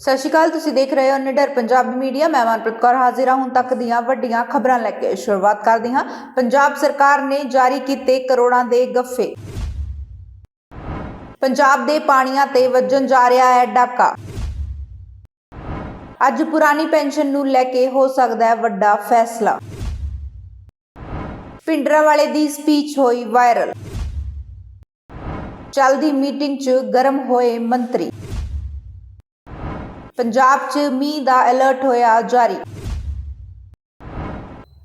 ਸਤਿ ਸ਼੍ਰੀ ਅਕਾਲ, ਤੁਸੀਂ ਦੇਖ ਰਹੇ ਹੋ ਨਿਡਰ ਪੰਜਾਬੀ ਮੀਡੀਆ। ਮੈਂ ਮਨਪ੍ਰੀਤ ਕੌਰ ਹਾਜ਼ਰ ਹਾਂ। ਹੁਣ ਤੱਕ ਦੀਆਂ ਵੱਡੀਆਂ ਖਬਰਾਂ ਲੈ ਕੇ ਸ਼ੁਰੂਆਤ ਕਰਦੇ ਹਾਂ। ਪੰਜਾਬ ਸਰਕਾਰ ਨੇ ਜਾਰੀ ਕੀਤੇ ਕਰੋੜਾਂ ਦੇ ਗੱਫੇ। ਪੰਜਾਬ ਦੇ ਪਾਣੀਆਂ ਤੇ ਵੱਜਣ ਜਾ ਰਿਹਾ ਹੈ ਡਾਕਾ। ਅੱਜ ਪੁਰਾਣੀ ਪੈਨਸ਼ਨ ਨੂੰ ਲੈ ਕੇ ਹੋ ਸਕਦਾ ਹੈ ਵੱਡਾ ਫੈਸਲਾ। ਪਿੰਡਰਾਵਾਲੇ ਦੀ ਸਪੀਚ ਹੋਈ ਵਾਇਰਲ। ਚੱਲਦੀ ਮੀਟਿੰਗ 'ਚ ਗਰਮ ਹੋਏ ਮੰਤਰੀ। ਪੰਜਾਬ 'ਚ ਮੀਂਹ ਦਾ ਅਲਰਟ ਹੋਇਆ ਜਾਰੀ।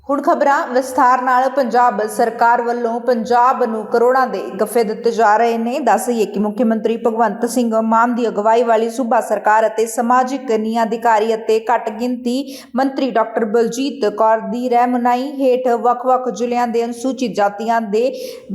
ਹੁਣ ਖਬਰਾਂ, ਵਿਸਥਾਰ ਨਾਲ ਪੰਜਾਬ ਸਰਕਾਰ ਵੱਲੋਂ ਪੰਜਾਬ ਨੂੰ ਕਰੋੜਾਂ ਦੇ ਗੱਫੇ ਦਿੱਤੇ ਜਾ ਰਹੇ ਨੇ। ਦੱਸ ਦੱਸਈਏ ਕਿ ਮੁੱਖ ਮੰਤਰੀ ਭਗਵੰਤ ਸਿੰਘ ਮਾਨ ਦੀ ਅਗਵਾਈ ਵਾਲੀ ਸੂਬਾ ਸਰਕਾਰ ਅਤੇ ਸਮਾਜਿਕ ਨਿਆਂ ਅਧਿਕਾਰੀ ਅਤੇ ਘੱਟ ਗਿਣਤੀ ਮੰਤਰੀ ਡਾਕਟਰ ਬਲਜੀਤ ਕੌਰ ਦੀ ਰਹਿਨੁਮਾਈ ਹੇਠ ਵੱਖ-ਵੱਖ ਜ਼ਿਲ੍ਹਿਆਂ ਦੇ ਅਨੁਸੂਚਿਤ ਜਾਤੀਆਂ ਦੇ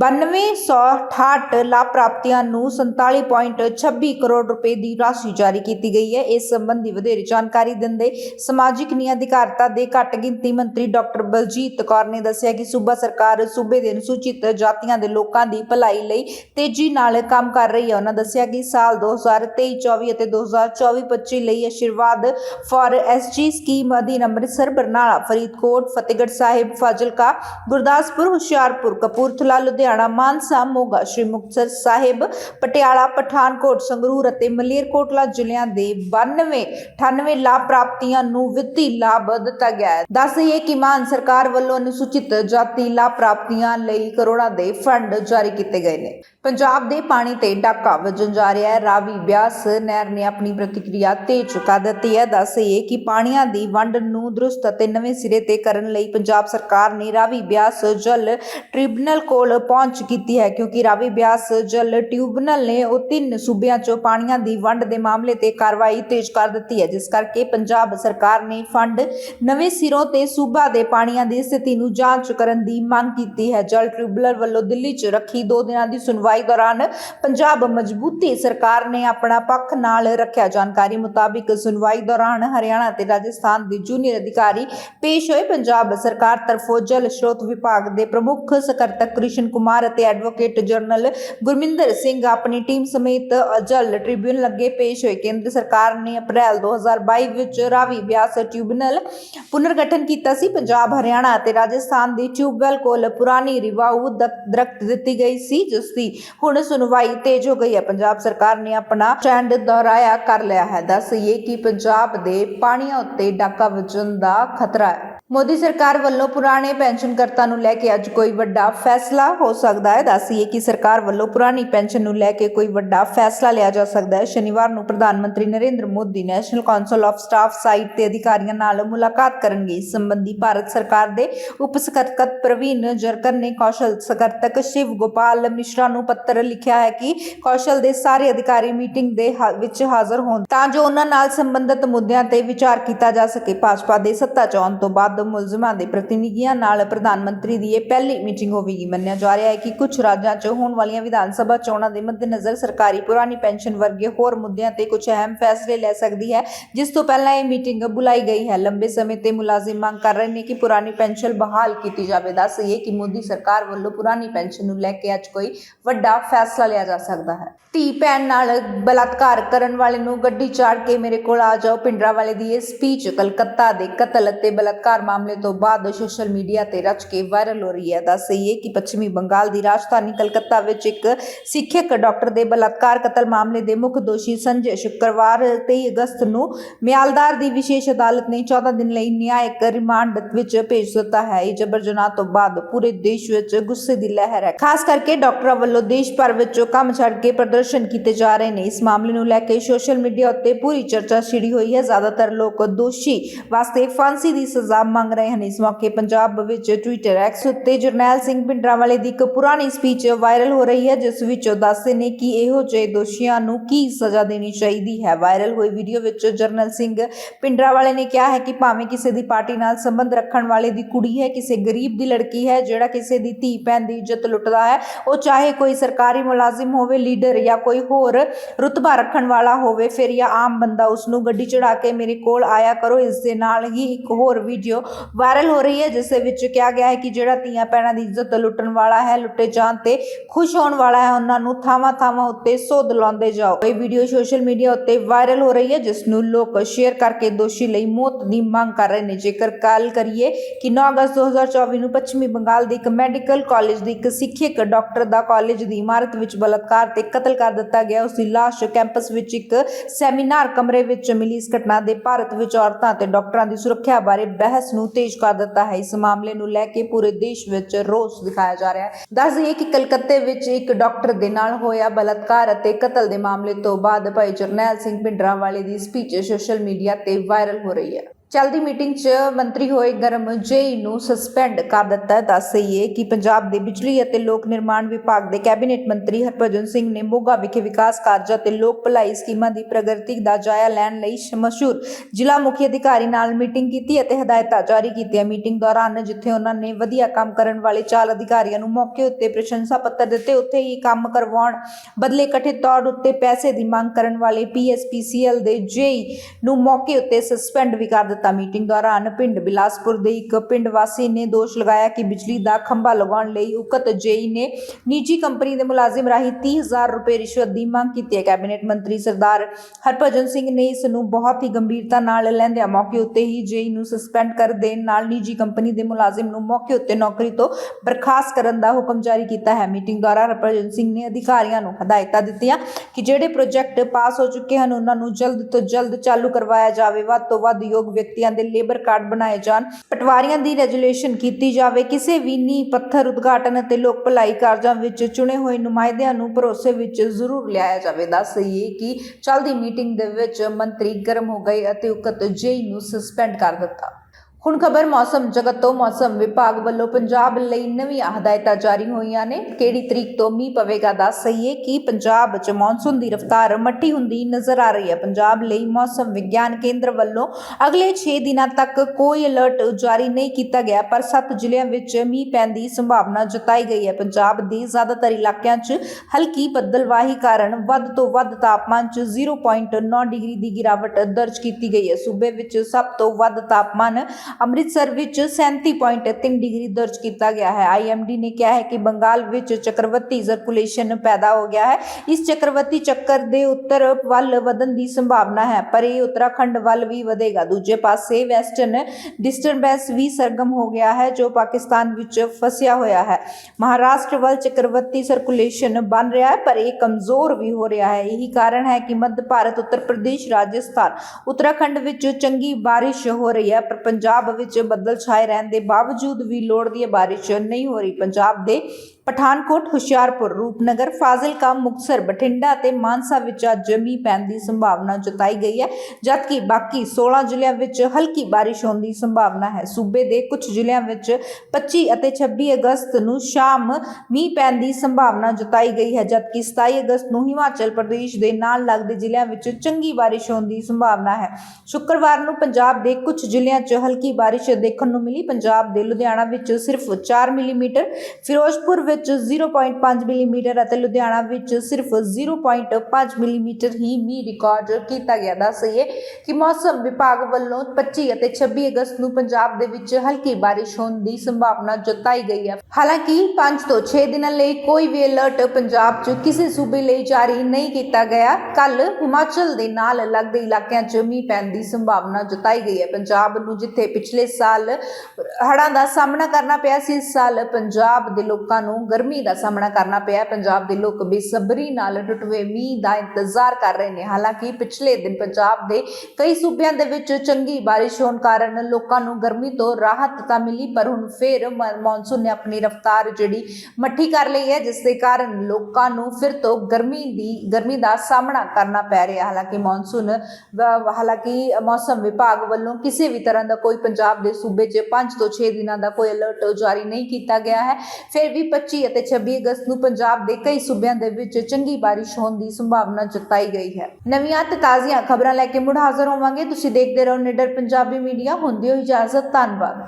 9268 ਲਾਭ ਪ੍ਰਾਪਤੀਆਂ ਨੂੰ 47.26 ਕਰੋੜ ਰੁਪਏ ਦੀ ਰਾਸ਼ੀ ਜਾਰੀ ਕੀਤੀ ਗਈ ਹੈ। ਇਸ ਸੰਬੰਧੀ ਵਧੇਰੇ ਜਾਣਕਾਰੀ ਦਿੰਦੇ ਸਮਾਜਿਕ ਨਿਆਂ ਅਧਿਕਾਰਤਾ ਦੇ ਘੱਟ ਗਿਣਤੀ ਮੰਤਰੀ ਡਾਕਟਰ ਬਲਜੀਤ ਕੌਰ ਨੇ ਦੱਸਿਆ ਕਿ ਸੂਬਾ ਸਰਕਾਰ ਸੂਬੇ ਦੇ ਅਨੁਸੂਚਿਤ ਜਾਤੀਆਂ ਦੇ ਲੋਕਾਂ ਦੀ ਭਲਾਈ ਲਈ ਤੇਜ਼ੀ ਨਾਲ ਕੰਮ ਕਰ ਰਹੀ ਹੈ। ਉਹਨਾਂ ਦੱਸਿਆ ਕਿ ਸਾਲ 2023-24 ਅਤੇ 2024-25 ਲਈ ਆਸ਼ੀਰਵਾਦ ਫਾਰ ਐਸਜੀ ਸਕੀਮ ਅਧੀਨ ਅੰਮ੍ਰਿਤਸਰ, ਬਰਨਾਲਾ, ਫਰੀਦਕੋਟ, ਫਤਿਹਗੜ੍ਹ ਸਾਹਿਬ, ਫਾਜ਼ਿਲਕਾ, ਗੁਰਦਾਸਪੁਰ, ਹੁਸ਼ਿਆਰਪੁਰ, ਕਪੂਰਥਲਾ, ਲੁਧਿਆਣਾ, ਮਾਨਸਾ, ਮੋਗਾ, ਸ਼੍ਰੀ ਮੁਕਤਸਰ ਸਾਹਿਬ, ਪਟਿਆਲਾ, ਪਠਾਨਕੋਟ, ਸੰਗਰੂਰ ਅਤੇ ਮਲੇਰਕੋਟਲਾ ਜ਼ਿਲ੍ਹਿਆਂ ਦੇ 92 98 ਲਾਭ ਪ੍ਰਾਪਤੀਆਂ ਨੂੰ ਵਿੱਤੀ ਲਾਭ ਦਿੱਤਾ ਗਿਆ ਹੈ। ਦੱਸ ਦਈਏ ਕਿ ਮਾਨ ਸਰਕਾਰ ਸਰਕਾਰ ਵੱਲੋਂ ਅਨੁਸੂਚਿਤ ਜਾਤੀ ਲਾਭ ਪ੍ਰਾਪਤੀਆਂ ਲਈ ਕਰੋੜਾਂ ਦੇ ਫੰਡ ਜਾਰੀ ਕੀਤੇ ਗਏ ਨੇ। ਪੰਜਾਬ ਦੇ ਪਾਣੀ ਤੇ ਡਾਕਾ ਵਜਣ ਜਾ ਰਿਹਾ ਹੈ। ਰਾਵੀ ਬਿਆਸ ਨਹਿਰ ਨੇ ਆਪਣੀ ਪ੍ਰਤੀਕਿਰਿਆ ਤੇਜ਼ ਚੁਕਾ ਦਿੱਤੀ ਹੈ। ਦੱਸ ਕਿ ਪਾਣੀਆਂ ਦੀ ਵੰਡ ਨੂੰ ਦਰੁਸਤ ਅਤੇ ਨਵੇਂ ਸਿਰੇ ਤੇ ਕਰਨ ਲਈ ਪੰਜਾਬ ਸਰਕਾਰ ਨੇ ਰਾਵੀ ਬਿਆਸ ਜਲ ਟ੍ਰਿਬਿਊਨਲ ਕੋਲ ਪਹੁੰਚ ਕੀਤੀ ਹੈ, ਕਿਉਂਕਿ ਰਾਵੀ ਬਿਆਸ ਜਲ ਟ੍ਰਿਬਿਊਨਲ ਨੇ ਉਹ ਤਿੰਨ ਸੂਬਿਆਂ 'ਚੋਂ ਪਾਣੀਆਂ ਦੀ ਵੰਡ ਦੇ ਮਾਮਲੇ ਤੇ ਕਾਰਵਾਈ ਤੇਜ਼ ਕਰ ਦਿੱਤੀ ਹੈ। ਜਿਸ ਕਰਕੇ ਪੰਜਾਬ ਸਰਕਾਰ ਨੇ ਫੰਡ ਨਵੇਂ ਸਿਰੋਂ ਤੇ ਸੂਬਾ ਦੇ ਪਾਣੀ ਪਾਣੀਆਂ ਦੀ ਸਥਿਤੀ ਨੂੰ ਜਾਂਚ ਕਰਨ ਦੀ ਮੰਗ ਕੀਤੀ ਹੈ। ਜਲ ਟ੍ਰਿਬਿਊਨਲ ਵੱਲੋਂ ਦਿੱਲੀ 'ਚ ਰੱਖੀ 2 ਦਿਨਾਂ ਦੀ ਸੁਣਵਾਈ ਦੌਰਾਨ ਪੰਜਾਬ ਮਜ਼ਬੂਤੀ ਸਰਕਾਰ ਨੇ ਆਪਣਾ ਪੱਖ ਨਾਲ ਰੱਖਿਆ। ਜਾਣਕਾਰੀ ਮੁਤਾਬਿਕ ਸੁਣਵਾਈ ਦੌਰਾਨ ਹਰਿਆਣਾ ਤੇ ਰਾਜਸਥਾਨ ਦੇ ਜੂਨੀਅਰ ਅਧਿਕਾਰੀ ਪੇਸ਼ ਹੋਏ ਪੰਜਾਬ ਸਰਕਾਰ ਤਰਫੋਂ ਜਲ ਸਰੋਤ ਵਿਭਾਗ ਦੇ ਪ੍ਰਮੁੱਖ ਸਕੱਤਰ ਕ੍ਰਿਸ਼ਨ ਕੁਮਾਰ ਅਤੇ ਐਡਵੋਕੇਟ ਜਨਰਲ ਗੁਰਮਿੰਦਰ ਸਿੰਘ ਆਪਣੀ ਟੀਮ ਸਮੇਤ ਜਲ ਟ੍ਰਿਬਿਊਨਲ ਅੱਗੇ ਪੇਸ਼ ਹੋਏ। ਕੇਂਦਰ ਸਰਕਾਰ ਨੇ ਅਪ੍ਰੈਲ 2022 ਵਿੱਚ ਰਾਵੀ ਬਿਆਸ ਟ੍ਰਿਬਿਊਨਲ ਪੁਨਰਗਠਨ ਕੀਤਾ ਸੀ। ਪੰਜਾਬ ਹਰਿਆਣਾ ਅਤੇ ਰਾਜਸਥਾਨ ਦੀ ਟਿਊਬਵੈਲ ਕੋਲ ਪੁਰਾਣੀ ਰਿਵਾਊ ਦਰਖਤ ਦਿੱਤੀ ਗਈ ਸੀ, ਜਿਸ ਦੀ ਹੁਣ ਸੁਣਵਾਈ ਤੇਜ਼ ਹੋ ਗਈ ਹੈ। ਪੰਜਾਬ ਸਰਕਾਰ ਨੇ ਆਪਣਾ ਸਟੈਂਡ ਦੁਹਰਾਇਆ, ਕਰ ਲਿਆ ਹੈ। ਦੱਸਈਏ ਕਿ ਪੰਜਾਬ ਦੇ ਪਾਣੀਆਂ ਉੱਤੇ ਡਾਕਾ ਵਜਣ ਦਾ ਖਤਰਾ ਹੈ। ਮੋਦੀ ਸਰਕਾਰ ਵੱਲੋਂ ਪੁਰਾਣੇ ਪੈਨਸ਼ਨਕਰਤਾ ਨੂੰ ਲੈ ਕੇ ਅੱਜ ਕੋਈ ਵੱਡਾ ਫੈਸਲਾ ਹੋ ਸਕਦਾ ਹੈ। ਦੱਸਈਏ ਕਿ ਸਰਕਾਰ ਵੱਲੋਂ ਪੁਰਾਣੀ ਪੈਨਸ਼ਨ ਨੂੰ ਲੈ ਕੇ ਕੋਈ ਵੱਡਾ ਫੈਸਲਾ ਲਿਆ ਜਾ ਸਕਦਾ ਹੈ। ਸ਼ਨੀਵਾਰ ਨੂੰ ਪ੍ਰਧਾਨ ਮੰਤਰੀ Narendra Modi national council of staff site ਤੇ ਅਧਿਕਾਰੀਆਂ ਨਾਲ ਮੁਲਾਕਾਤ ਕਰਨਗੇ। ਇਸ ਸੰਬੰਧੀ ਭਾਰਤ ਸਰਕਾਰ ਦੇ ਉਪ ਸਕੱਤਰ ਪ੍ਰਵੀਨ ਜਰਕਰ ਨੇ ਕੌਸ਼ਲ ਸਕੱਤਰ ਸ਼ਿਵ ਗੋਪਾਲ ਮਿਸ਼ਰਾ ਨੂੰ ਪੱਤਰ ਲਿਖਿਆ ਹੈ ਕਿ ਕੌਸ਼ਲ ਦੇ ਸਾਰੇ ਅਧਿਕਾਰੀ ਮੀਟਿੰਗ ਦੇ ਹਾ- ਵਿੱਚ ਹਾਜ਼ਰ ਹੋਣ ਤਾਂ ਜੋ ਉਹਨਾਂ ਨਾਲ ਸੰਬੰਧਿਤ ਮੁੱਦਿਆਂ ਤੇ ਵਿਚਾਰ ਕੀਤਾ ਜਾ ਸਕੇ। ਭਾਜਪਾ ਦੇ ਸੱਤਾ ਚ ਆਉਣ ਤੋਂ ਬਾਅਦ ਮੁਲਜ਼ਮਾਂ ਦੇ ਪ੍ਰਤੀਨਿਧੀਆਂ ਨਾਲ ਪ੍ਰਧਾਨ ਮੰਤਰੀ ਦੀ ਇਹ ਪਹਿਲੀ ਮੀਟਿੰਗ ਹੋਵੇਗੀ ਮੰਨਿਆ ਜਾ ਰਿਹਾ ਹੈ ਕਿ ਕੁਝ ਰਾਜਾਂ 'ਚ ਹੋਣ ਵਾਲੀਆਂ ਵਿਧਾਨ ਸਭਾ ਚੋਣਾਂ ਦੇ ਮੱਦੇਨਜ਼ਰ ਸਰਕਾਰੀ ਪੁਰਾਣੀ ਪੈਨਸ਼ਨ ਵਰਗੇ ਹੋਰ ਮੁੱਦਿਆਂ ਤੇ ਕੁਝ ਅਹਿਮ ਫੈਸਲੇ ਲੈ ਸਕਦੀ ਹੈ, ਜਿਸ ਤੋਂ ਪਹਿਲਾਂ ਇਹ ਮੀਟਿੰਗ ਬੁਲਾਈ ਗਈ ਹੈ। ਲੰਬੇ ਸਮੇਂ ਤੇ ਮੁਲਾਜ਼ਮ ਮੰਗ ਕਰ ਰਹੇ ਨੇ ਕਿ ਪੁਰਾਣੀ ਪੈਨਸ਼ਨ ਬਹਾਲ ਕੀਤੀ ਜਾਵੇ। ਦੱਸਈਏ ਕਿ ਮੋਦੀ ਸਰਕਾਰ ਵੱਲੋਂ ਪੁਰਾਣੀ ਪੈਨਸ਼ਨ ਨੂੰ ਲੈ ਕੇ ਅੱਜ ਕੋਈ ਵੱਡਾ ਫੈਸਲਾ ਲਿਆ ਜਾ ਸਕਦਾ ਹੈ। ਧੀ ਭੈਣ ਨਾਲ ਬਲਾਤਕਾਰ ਕਰਨ ਵਾਲੇ ਨੂੰ ਗੱਡੀ ਚਾੜ ਕੇ ਮੇਰੇ ਕੋਲ ਆ ਜਾਓ। ਪਿੰਡਰਾ ਵਾਲੇ ਦੀ ਇਹ ਸਪੀਚ ਕਲਕੱਤਾ ਦੇ ਕਤਲ ਅਤੇ ਬਲਾਤਕਾਰ ਮਾਮਲੇ ਤੋਂ ਬਾਅਦ ਸੋਸ਼ਲ ਮੀਡੀਆ ਤੇ ਰਚ ਕੇ ਵਾਇਰਲ ਹੋ ਰਹੀ ਹੈ। ਦੱਸ ਦੱਸਈਏ ਕਿ ਪੱਛਮੀ ਬੰਗਾਲ ਦੀ ਰਾਜਧਾਨੀ ਕਲਕੱਤਾ ਵਿੱਚ ਇੱਕ ਸਿੱਖਿਅਕ ਡਾਕਟਰ ਦੇ ਬਲਾਤਕਾਰ ਕਤਲ ਮਾਮਲੇ ਦੇ ਮੁੱਖ ਦੋਸ਼ੀ ਸੰਜੇ ਸ਼ੁੱਕਰਵਾਰ 23 ਅਗਸਤ ਨੂੰ ਮਿਆਲਦਾਰ ਦੀ ਵਿਸ਼ੇਸ਼ ਅਦਾਲਤ ਨੇ 14 ਦਿਨ ਲਈ ਨਿਆਇਕ ਰਿਮਾਂਡ ਵਿੱਚ ਭੇਜ ਦਿੱਤਾ ਹੈ। ਇਹ ਜਬਰ ਜਨਾਹ ਤੋਂ ਬਾਅਦ ਪੂਰੇ ਦੇਸ਼ ਵਿੱਚ ਗੁੱਸੇ ਦੀ ਲਹਿਰ ਹੈ। ਖਾਸ ਕਰਕੇ ਡਾਕਟਰਾਂ ਵੱਲੋਂ ਦੇਸ਼ ਭਰ ਵਿੱਚ ਕੰਮ ਛੱਡ ਕੇ ਪ੍ਰਦਰਸ਼ਨ ਕੀਤੇ ਜਾ ਰਹੇ ਨੇ। ਇਸ ਮਾਮਲੇ ਨੂੰ ਲੈ ਕੇ ਸੋਸ਼ਲ ਮੀਡੀਆ ਉੱਤੇ ਪੂਰੀ ਚਰਚਾ ਛਿੜੀ ਹੋਈ ਹੈ। ਜ਼ਿਆਦਾਤਰ ਲੋਕ ਦੋਸ਼ੀ ਵਾਸਤੇ ਫਾਂਸੀ ਦੀ ਸਜ਼ਾ ਮੰਗ ਰਹੇ ਹਨ। ਇਸ ਮੌਕੇ ਪੰਜਾਬ ਵਿੱਚ ਟਵਿੱਟਰ ਐਕਸ ਉੱਤੇ ਜਰਨੈਲ ਸਿੰਘ ਪਿੰਡਰਾਵਾਲੇ ਦੀ ਇੱਕ ਪੁਰਾਣੀ ਸਪੀਚ ਵਾਇਰਲ ਹੋ ਰਹੀ ਹੈ, ਜਿਸ ਵਿੱਚ ਉਹ ਦੱਸਦੇ ਨੇ ਕਿ ਇਹੋ ਜਿਹੇ ਦੋਸ਼ੀਆਂ ਨੂੰ ਕੀ ਸਜ਼ਾ ਦੇਣੀ ਚਾਹੀਦੀ ਹੈ। ਵਾਇਰਲ ਹੋਈ ਵੀਡੀਓ ਵਿੱਚ ਜਰਨਲ ਸਿੰਘ ਪਿੰਡਰਾਵਾਲੇ ਨੇ ਕਿਹਾ ਹੈ ਕਿ ਭਾਵੇਂ ਕਿਸੇ ਦੀ ਪਾਰਟੀ ਨਾਲ ਸੰਬੰਧ ਰੱਖਣ ਵਾਲੇ ਦੀ ਕੁੜੀ ਹੈ, ਕਿਸੇ ਗਰੀਬ ਦੀ ਲੜਕੀ ਹੈ, ਜਿਹੜਾ ਕਿਸੇ ਦੀ ਧੀ, ਭੈਣ ਦੀ ਇੱਜ਼ਤ ਲੁੱਟਦਾ ਹੈ, ਉਹ ਚਾਹੇ ਕੋਈ ਸਰਕਾਰੀ ਮੁਲਾਜ਼ਮ ਹੋਵੇ, ਲੀਡਰ ਜਾਂ ਕੋਈ ਹੋਰ ਰੁਤਬਾ ਰੱਖਣ ਵਾਲਾ ਹੋਵੇ, ਫਿਰ ਜਾਂ ਆਮ ਬੰਦਾ ਉਸ ਨੂੰ ਗੱਡੀ ਚੜਾ ਕੇ ਮੇਰੇ ਕੋਲ ਆਇਆ ਕਰੋ, ਇਸ ਦੇ ਨਾਲ ਹੀ ਇੱਕ ਹੋਰ ਵੀਡੀਓ ਵਾਇਰਲ ਹੋ ਰਹੀ ਹੈ, ਜਿਸ ਦੇ ਵਿੱਚ ਕਿਹਾ ਗਿਆ ਹੈ ਕਿ ਜਿਹੜਾ ਧੀਆਂ ਭੈਣਾਂ ਦੀ ਇੱਜ਼ਤ ਲੁੱਟਣ ਵਾਲਾ ਹੈ, ਲੁੱਟੇ ਜਾਣ ਤੇ ਖੁਸ਼ ਹੋਣ ਵਾਲਾ ਹੈ, ਉਹਨਾਂ ਨੂੰ ਥਾਵਾਂ ਥਾਵਾਂ ਉੱਤੇ ਸੋਧ ਲਾਉਂਦੇ ਜਾਓ। ਇਹ ਵੀਡੀਓ ਸੋਸ਼ਲ ਮੀਡੀਆ ਉੱਤੇ ਵਾਇਰਲ ਹੋ ਰਹੀ ਹੈ, ਜਿਸ ਨੂੰ ਲੋਕ ਸ਼ੇਅਰ ਕਰਕੇ ਦੋਸ਼ੀ ਲਈ ਮੌਤ ਦੀ ਮੰਗ ਕਰ ਰਹੇ ਨੇ। ਜੇਕਰ ਗੱਲ ਕਰੀਏ ਕਿ 9 ਅਗਸਤ 2024 ਨੂੰ ਪੱਛਮੀ ਬੰਗਾਲ ਦੇ ਇੱਕ ਮੈਡੀਕਲ ਕਾਲਜ ਦੀ ਇੱਕ ਸਿੱਖਿਅਕ ਡਾਕਟਰ ਦਾ ਕਾਲਜ ਦੀ ਇਮਾਰਤ ਵਿੱਚ ਬਲਾਤਕਾਰ ਤੇ ਕਤਲ ਕਰ ਦਿੱਤਾ ਗਿਆ। ਉਸ ਦੀ ਲਾਸ਼ ਕੈਂਪਸ ਵਿੱਚ ਇੱਕ ਸੈਮੀਨਾਰ ਕਮਰੇ ਵਿੱਚ ਮਿਲੀ। ਇਸ ਘਟਨਾ ਦੇ ਭਾਰਤ ਵਿੱਚ ਔਰਤਾਂ ਤੇ ਡਾਕਟਰਾਂ ਦੀ ਸੁਰੱਖਿਆ ਬਾਰੇ ਬਹਿਸ ਨੂੰ ਤੇਜ਼ ਕਰ ਦਿੱਤਾ ਹੈ। ਇਸ ਮਾਮਲੇ ਨੂੰ ਲੈ ਕੇ ਪੂਰੇ ਦੇਸ਼ ਵਿੱਚ ਰੋਸ ਦਿਖਾਇਆ ਜਾ ਰਿਹਾ ਹੈ। ਦੱਸ ਦਈਏ ਕਿ ਕਲਕੱਤੇ ਵਿੱਚ ਇੱਕ ਡਾਕਟਰ ਦੇ ਨਾਲ ਹੋਇਆ ਬਲਾਤਕਾਰ ਅਤੇ ਕਤਲ ਦੇ ਮਾਮਲੇ ਤੋਂ ਬਾਅਦ ਭਾਈ ਜਰਨੈਲ ਸਿੰਘ ਭਿੰਡਰਾਂਵਾਲੇ ਦੀ ਸਪੀਚ ਸੋਸ਼ਲ ਮੀਡੀਆ ਤੇ ਵਾਇਰਲ ਹੋ ਰਹੀ ਹੈ। ਚਲਦੀ ਮੀਟਿੰਗ 'ਚ ਮੰਤਰੀ ਹੋਏ ਗਰਮ ਜੇਈ ਨੂੰ ਸਸਪੈਂਡ ਕਰ ਦਿੱਤਾ ਹੈ। ਦੱਸ ਦਈਏ ਕਿ ਪੰਜਾਬ ਦੇ ਬਿਜਲੀ ਅਤੇ ਲੋਕ ਨਿਰਮਾਣ ਵਿਭਾਗ ਦੇ ਕੈਬਨਿਟ ਮੰਤਰੀ ਹਰਭਜਨ ਸਿੰਘ ਨੇ ਮੋਗਾ ਵਿਖੇ ਵਿਕਾਸ ਕਾਰਜਾਂ ਤੇ ਲੋਕ ਭਲਾਈ ਸਕੀਮਾਂ ਦੀ ਪ੍ਰਗਤੀ ਦਾ ਜਾਇਜ਼ਾ ਲੈਣ ਲਈ ਸ਼- ਮਸ਼ਹੂਰ ਜ਼ਿਲ੍ਹਾ ਮੁਖੀ ਅਧਿਕਾਰੀ ਨਾਲ ਮੀਟਿੰਗ ਕੀਤੀ ਅਤੇ ਹਦਾਇਤਾਂ ਜਾਰੀ ਕੀਤੀਆਂ ਮੀਟਿੰਗ ਦੌਰਾਨ ਜਿੱਥੇ ਉਹਨਾਂ ਨੇ ਵਧੀਆ ਕੰਮ ਕਰਨ ਵਾਲੇ ਚਾਲ ਅਧਿਕਾਰੀਆਂ ਨੂੰ ਮੌਕੇ ਉੱਤੇ ਪ੍ਰਸ਼ੰਸਾ ਪੱਤਰ ਦਿੱਤੇ, ਉੱਥੇ ਹੀ ਕੰਮ ਕਰਵਾਉਣ ਬਦਲੇ ਕਠਿਤ ਤੌਰ ਉੱਤੇ ਪੈਸੇ ਦੀ ਮੰਗ ਕਰਨ ਵਾਲੇ ਪੀਐਸਪੀਸੀਐਲ ਦੇ ਜੇਈ ਨੂੰ ਮੌਕੇ ਉੱਤੇ ਸਸਪੈਂਡ ਵੀ ਕਰ ਦਿੱਤਾ ਮੀਟਿੰਗ ਦੌਰਾਨ ਪਿੰਡ ਬਿਲਾਸਪੁਰ ਦੇ ਇੱਕ ਪਿੰਡ ਵਾਸੀ ਨੇ ਦੋਸ਼ ਲਗਾਇਆ ਕਿ ਬਿਜਲੀ ਦਾ ਖੰਭਾ ਲਗਾਉਣ ਲਈ ਉਕਤ ਜੇਈ ਨੇ ਨਿੱਜੀ ਕੰਪਨੀ ਦੇ ਮੁਲਾਜ਼ਮ ਰਾਹੀਂ 30000 ਰੁਪਏ ਰਿਸ਼ਵਤ ਦੀ ਮੰਗ ਕੀਤੀ ਹੈ। ਕੈਬਨਿਟ ਮੰਤਰੀ ਸਰਦਾਰ ਹਰਭਜਨ ਸਿੰਘ ਨੇ ਇਸ ਨੂੰ ਬਹੁਤ ਹੀ ਗੰਭੀਰਤਾ ਨਾਲ ਲੈਂਦਿਆਂ ਮੌਕੇ ਉੱਤੇ ਹੀ ਜੇਈ ਨੂੰ ਸਸਪੈਂਡ ਕਰ ਦੇਣ ਨਾਲ ਨਿੱਜੀ ਕੰਪਨੀ ਦੇ ਮੁਲਾਜ਼ਮ ਨੂੰ ਮੌਕੇ ਉੱਤੇ ਨੌਕਰੀ ਤੋਂ ਬਰਖਾਸਤ ਕਰਨ ਦਾ ਹੁਕਮ ਜਾਰੀ ਕੀਤਾ ਹੈ। ਮੀਟਿੰਗ ਦੌਰਾਨ ਹਰਭਜਨ ਸਿੰਘ ਨੇ ਅਧਿਕਾਰੀਆਂ ਨੂੰ ਹਦਾਇਤਾਂ ਦਿੱਤੀਆਂ ਕਿ ਜਿਹੜੇ ਪ੍ਰੋਜੈਕਟ ਪਾਸ ਹੋ ਚੁੱਕੇ ਹਨ, ਉਹਨਾਂ ਨੂੰ ਜਲਦ ਤੋਂ ਜਲਦ ਚਾਲੂ ਕਰਵਾਇਆ ਜਾਵੇ। ਵੱਧ ਤੋਂ ਵੱਧ ਯੋਗ ਵਿਅਕਤੀਆਂ ਦੇ ਲੇਬਰ ਕਾਰਡ ਬਣਾਏ ਜਾਣ। ਪਟਵਾਰੀਆਂ ਦੀ ਰੈਜੂਲੇਸ਼ਨ ਕੀਤੀ ਜਾਵੇ। ਕਿਸੇ ਵੀ ਨੀਂਹ, ਪੱਥਰ ਉਦਘਾਟਨ ਅਤੇ ਲੋਕ ਭਲਾਈ ਕਾਰਜਾਂ ਵਿੱਚ ਚੁਣੇ ਹੋਏ ਨੁਮਾਇੰਦਿਆਂ ਨੂੰ ਭਰੋਸੇ ਵਿੱਚ ਜ਼ਰੂਰ ਲਿਆਇਆ ਜਾਵੇ। ਦੱਸ ਦਈਏ ਕਿ ਚੱਲਦੀ ਮੀਟਿੰਗ ਦੇ ਵਿੱਚ ਮੰਤਰੀ ਗਰਮ ਹੋ ਗਏ ਅਤੇ ਉਕਤ ਜੇਈ ਨੂੰ ਸਸਪੈਂਡ ਕਰ ਦਿੱਤਾ। ਹੁਣ ਖਬਰ ਮੌਸਮ, ਜਗਤ ਤੋਂ ਮੌਸਮ ਵਿਭਾਗ ਵੱਲੋਂ ਪੰਜਾਬ ਲਈ ਨਵੀਆਂ ਹਦਾਇਤਾਂ ਜਾਰੀ ਹੋਈਆਂ ਨੇ। ਕਿਹੜੀ ਤਰੀਕ ਤੋਂ ਮੀਂਹ ਪਵੇਗਾ ਦੱਸ ਸਹੀਏ ਕਿ ਪੰਜਾਬ 'ਚ ਮੌਨਸੂਨ ਦੀ ਰਫ਼ਤਾਰ ਮੱਠੀ ਹੁੰਦੀ ਨਜ਼ਰ ਆ ਰਹੀ ਹੈ। ਪੰਜਾਬ ਲਈ ਮੌਸਮ ਵਿਗਿਆਨ ਕੇਂਦਰ ਵੱਲੋਂ ਅਗਲੇ 6 ਦਿਨਾਂ ਤੱਕ ਕੋਈ ਅਲਰਟ ਜਾਰੀ ਨਹੀਂ ਕੀਤਾ ਗਿਆ, ਪਰ 7 ਜ਼ਿਲ੍ਹਿਆਂ ਵਿੱਚ ਮੀਂਹ ਪੈਣ ਦੀ ਸੰਭਾਵਨਾ ਜਤਾਈ ਗਈ ਹੈ। ਪੰਜਾਬ ਦੇ ਜ਼ਿਆਦਾਤਰ ਇਲਾਕਿਆਂ 'ਚ ਹਲਕੀ ਬੱਦਲਵਾਹੀ ਕਾਰਨ ਵੱਧ ਤੋਂ ਵੱਧ ਤਾਪਮਾਨ 'ਚ 0.9 ਡਿਗਰੀ ਦੀ ਗਿਰਾਵਟ ਦਰਜ ਕੀਤੀ ਗਈ ਹੈ। ਸੂਬੇ ਵਿੱਚ ਸਭ ਤੋਂ ਵੱਧ ਤਾਪਮਾਨ ਅੰਮ੍ਰਿਤਸਰ ਵਿੱਚ 37.3 ਡਿਗਰੀ ਦਰਜ ਕੀਤਾ ਗਿਆ ਹੈ। ਆਈਐਮਡੀ ਨੇ ਕਿਹਾ ਹੈ ਕਿ ਬੰਗਾਲ ਵਿੱਚ ਚੱਕਰਵਾਤੀ ਸਰਕੂਲੇਸ਼ਨ ਪੈਦਾ ਹੋ ਗਿਆ ਹੈ। ਇਸ ਚੱਕਰਵਾਤੀ ਚੱਕਰ ਦੇ ਉੱਤਰ ਵੱਲ ਵਧਣ ਦੀ ਸੰਭਾਵਨਾ ਹੈ, ਪਰ ਇਹ ਉੱਤਰਾਖੰਡ ਵੱਲ ਵੀ ਵਧੇਗਾ। ਦੂਜੇ ਪਾਸੇ ਵੈਸਟਰਨ ਡਿਸਟਰਬੈਂਸ ਵੀ ਸਰਗਮ ਹੋ ਗਿਆ ਹੈ, ਜੋ ਪਾਕਿਸਤਾਨ ਵਿੱਚ ਫਸਿਆ ਹੋਇਆ ਹੈ। ਮਹਾਰਾਸ਼ਟਰ ਵੱਲ ਚੱਕਰਵਰਤੀ ਸਰਕੂਲੇਸ਼ਨ ਬਣ ਰਿਹਾ ਹੈ, ਪਰ ਇਹ ਕਮਜ਼ੋਰ ਵੀ ਹੋ ਰਿਹਾ ਹੈ। ਇਹੀ ਕਾਰਨ ਹੈ ਕਿ ਮੱਧ ਭਾਰਤ, ਉੱਤਰ ਪ੍ਰਦੇਸ਼, ਰਾਜਸਥਾਨ, ਉੱਤਰਾਖੰਡ ਵਿੱਚ ਚੰਗੀ ਬਾਰਿਸ਼ ਹੋ ਰਹੀ ਹੈ, ਪਰ ਪੰਜਾਬ ਪੰਜਾਬ ਵਿੱਚ ਬੱਦਲ ਛਾਏ ਰਹਿਣ ਦੇ ਬਾਵਜੂਦ ਵੀ ਲੋੜ ਦੀ ਬਾਰਿਸ਼ ਨਹੀਂ ਹੋ ਰਹੀ। ਪੰਜਾਬ ਦੇ ਪਠਾਨਕੋਟ, ਹੁਸ਼ਿਆਰਪੁਰ, ਰੂਪਨਗਰ, ਫਾਜ਼ਿਲਕਾ, ਮੁਕਤਸਰ, ਬਠਿੰਡਾ ਅਤੇ ਮਾਨਸਾ ਵਿੱਚ ਅੱਜ ਮੀਂਹ ਪੈਣ ਦੀ ਸੰਭਾਵਨਾ ਜਤਾਈ ਗਈ ਹੈ, ਜਦਕਿ ਬਾਕੀ 16 ਜ਼ਿਲ੍ਹਿਆਂ ਵਿੱਚ ਹਲਕੀ ਬਾਰਿਸ਼ ਹੋਣ ਦੀ ਸੰਭਾਵਨਾ ਹੈ। ਸੂਬੇ ਦੇ ਕੁਝ ਜ਼ਿਲ੍ਹਿਆਂ ਵਿੱਚ 25 ਅਤੇ 26 ਅਗਸਤ ਨੂੰ ਸ਼ਾਮ ਮੀਂਹ ਪੈਣ ਦੀ ਸੰਭਾਵਨਾ ਜਤਾਈ ਗਈ ਹੈ, ਜਦਕਿ 27 ਅਗਸਤ ਨੂੰ ਹਿਮਾਚਲ ਪ੍ਰਦੇਸ਼ ਦੇ ਨਾਲ ਲੱਗਦੇ ਜ਼ਿਲ੍ਹਿਆਂ ਵਿੱਚ ਚੰਗੀ ਬਾਰਿਸ਼ ਹੋਣ ਦੀ ਸੰਭਾਵਨਾ ਹੈ। ਸ਼ੁੱਕਰਵਾਰ ਨੂੰ ਪੰਜਾਬ ਦੇ ਕੁਝ ਜ਼ਿਲ੍ਹਿਆਂ 'ਚ ਹਲਕੀ ਬਾਰਿਸ਼ ਦੇਖਣ ਨੂੰ ਮਿਲੀ। ਪੰਜਾਬ ਦੇ ਲੁਧਿਆਣਾ ਵਿੱਚ ਸਿਰਫ 4 ਮਿਲੀਮੀਟਰ, ਫਿਰੋਜ਼ਪੁਰ ਵਿੱਚ 0.5 ਮਿਲੀਮੀਟਰ ਅਤੇ ਲੁਧਿਆਣਾ ਵਿੱਚ ਸਿਰਫ 0.5 ਮਿਲੀਮੀਟਰ ਹੀ ਮੀਂਹ ਰਿਕਾਰਡ ਕੀਤਾ ਗਿਆ। ਦੱਸਈਏ ਕਿ ਮੌਸਮ ਵਿਭਾਗ ਵੱਲੋਂ 25 ਅਤੇ 26 ਅਗਸਤ ਨੂੰ ਪੰਜਾਬ ਦੇ ਵਿੱਚ ਹਲਕੀ ਬਾਰਿਸ਼ ਹੋਣ ਦੀ ਸੰਭਾਵਨਾ ਜਤਾਈ ਗਈ ਹੈ। ਹਾਲਾਂਕਿ 5 ਤੋਂ 6 ਦਿਨਾਂ ਲਈ ਕੋਈ ਵੀ ਅਲਰਟ ਪੰਜਾਬ 'ਚ ਕਿਸੇ ਸੂਬੇ ਲਈ ਜਾਰੀ ਨਹੀਂ ਕੀਤਾ ਗਿਆ। ਕੱਲ ਹਿਮਾਚਲ ਦੇ ਨਾਲ ਲੱਗਦੇ ਇਲਾਕਿਆਂ 'ਚ ਮੀਂਹ ਪੈਣ ਦੀ ਸੰਭਾਵਨਾ ਜਤਾਈ ਗਈ ਹੈ। ਪੰਜਾਬ ਨੂੰ ਜਿੱਥੇ ਪਿਛਲੇ ਸਾਲ ਹੜ੍ਹਾਂ ਦਾ ਸਾਹਮਣਾ ਕਰਨਾ ਪਿਆ ਸੀ, ਇਸ ਸਾਲ ਪੰਜਾਬ ਦੇ ਲੋਕਾਂ ਨੂੰ ਗਰਮੀ ਦਾ ਸਾਹਮਣਾ ਕਰਨਾ ਪਿਆ। ਪੰਜਾਬ ਦੇ ਲੋਕ ਬੇਸਬਰੀ ਨਾਲ ਟੁੱਟਵੇਂ ਮੀਂਹ ਦਾ ਇੰਤਜ਼ਾਰ ਕਰ ਰਹੇ ਨੇ। ਹਾਲਾਂਕਿ ਪਿਛਲੇ ਦਿਨ ਪੰਜਾਬ ਦੇ ਕਈ ਸੂਬਿਆਂ ਦੇ ਵਿੱਚ ਚੰਗੀ ਬਾਰਿਸ਼ ਹੋਣ ਕਾਰਨ ਲੋਕਾਂ ਨੂੰ ਗਰਮੀ ਤੋਂ ਰਾਹਤ ਤਾਂ ਮਿਲੀ, ਪਰ ਹੁਣ ਫੇਰ ਮ- ਮੌਨਸੂਨ ਨੇ ਆਪਣੀ ਰਫ਼ਤਾਰ ਜਿਹੜੀ ਮੱਠੀ ਕਰ ਲਈ ਹੈ, ਜਿਸ ਦੇ ਕਾਰਨ ਲੋਕਾਂ ਨੂੰ ਫਿਰ ਤੋਂ ਗਰਮੀ ਦੀ, ਗਰਮੀ ਦਾ ਸਾਹਮਣਾ ਕਰਨਾ ਪੈ ਰਿਹਾ। ਹਾਲਾਂਕਿ ਮੌਨਸੂਨ ਹਾਲਾਂਕਿ ਮੌਸਮ ਵਿਭਾਗ ਵੱਲੋਂ ਕਿਸੇ ਵੀ ਤਰ੍ਹਾਂ ਦਾ ਕੋਈ ਪੰਜਾਬ ਦੇ ਸੂਬੇ 'ਚ 5 ਤੋਂ 6 ਦਿਨਾਂ ਦਾ ਕੋਈ ਅਲਰਟ ਜਾਰੀ ਨਹੀਂ ਕੀਤਾ ਗਿਆ ਹੈ। ਫਿਰ ਵੀ 25 ਅਤੇ 26 ਅਗਸਤ ਨੂੰ ਪੰਜਾਬ ਦੇ ਕਈ ਸੂਬਿਆਂ ਦੇ ਵਿੱਚ ਚੰਗੀ ਬਾਰਿਸ਼ ਹੋਣ ਦੀ ਸੰਭਾਵਨਾ ਜਤਾਈ ਗਈ ਹੈ। ਨਵੀਆਂ ਤੇ ਤਾਜ਼ੀਆਂ ਖਬਰਾਂ ਲੈ ਕੇ ਮੁੜ ਹਾਜ਼ਰ ਹੋਵਾਂਗੇ। ਤੁਸੀਂ ਦੇਖਦੇ ਰਹੋ ਨਿਡਰ ਪੰਜਾਬੀ ਮੀਡੀਆ। ਹੁੰਦੀ ਹੋ ਇਜਾਜ਼ਤ। ਧੰਨਵਾਦ।